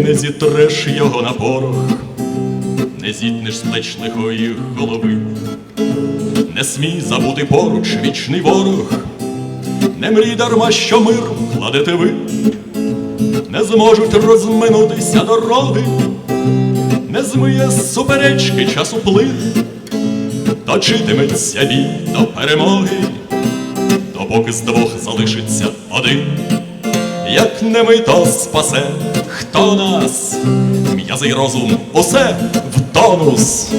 не зітреш його на порох, не зітнеш з плеч лихої голови, не смій забути поруч вічний ворог, не мрій дарма, що мир кладете ви, не зможуть розминутися дороги, не змиє суперечки часу плин, точитиметься бій до перемоги, допоки з двох залишиться один. Як не ми, то спасе, хто нас, м'язий розум, усе в тонус,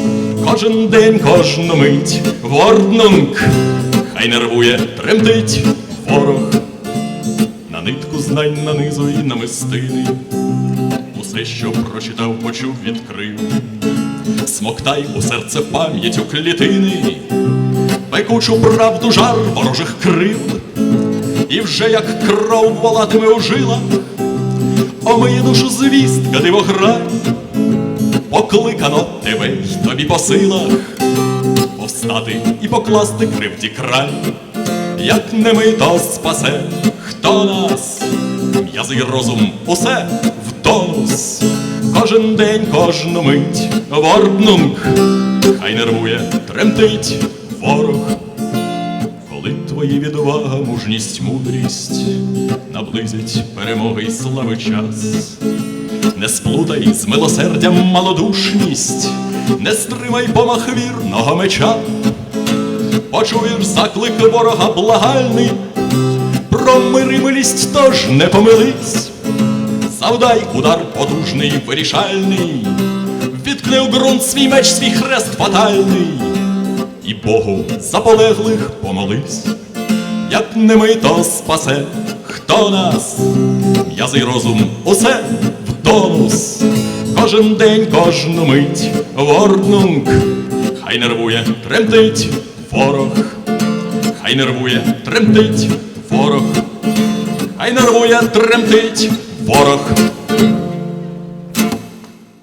кожен день, кожну мить, ворнунг, хай нервує, тремтить ворог, на нитку знань нанизуй намистини, усе, що прочитав, почув, відкрив, смоктай у серце пам'яттю клітини, пекучу правду жар ворожих крил. І вже як кров волатиме у жилах, омиє душу звістка дивограй, покликано тебе й тобі по силах, повстати і покласти кривді край, як не ми, то спасе, хто нас, м'язий розум, усе в тонус, кожен день, кожну мить, ворнунг, хай нервує, тремтить ворог. Твої відвага, мужність, мудрість. Наблизять перемоги й слави час, не сплутай з милосердям малодушність, не стримай помах вірного меча, почуєш заклик ворога благальний, про мир тож не помились, завдай удар потужний, вирішальний, відкни у ґрунт свій меч, свій хрест фатальний. І Богу за полеглих помолись, як не ми, то спасе, хто нас, м'язий розум, усе в тонус, кожен день, кожну мить, ворнунг, хай нервує, тремтить ворог, хай нервує, тремтить ворог, хай нервує, тремтить ворог.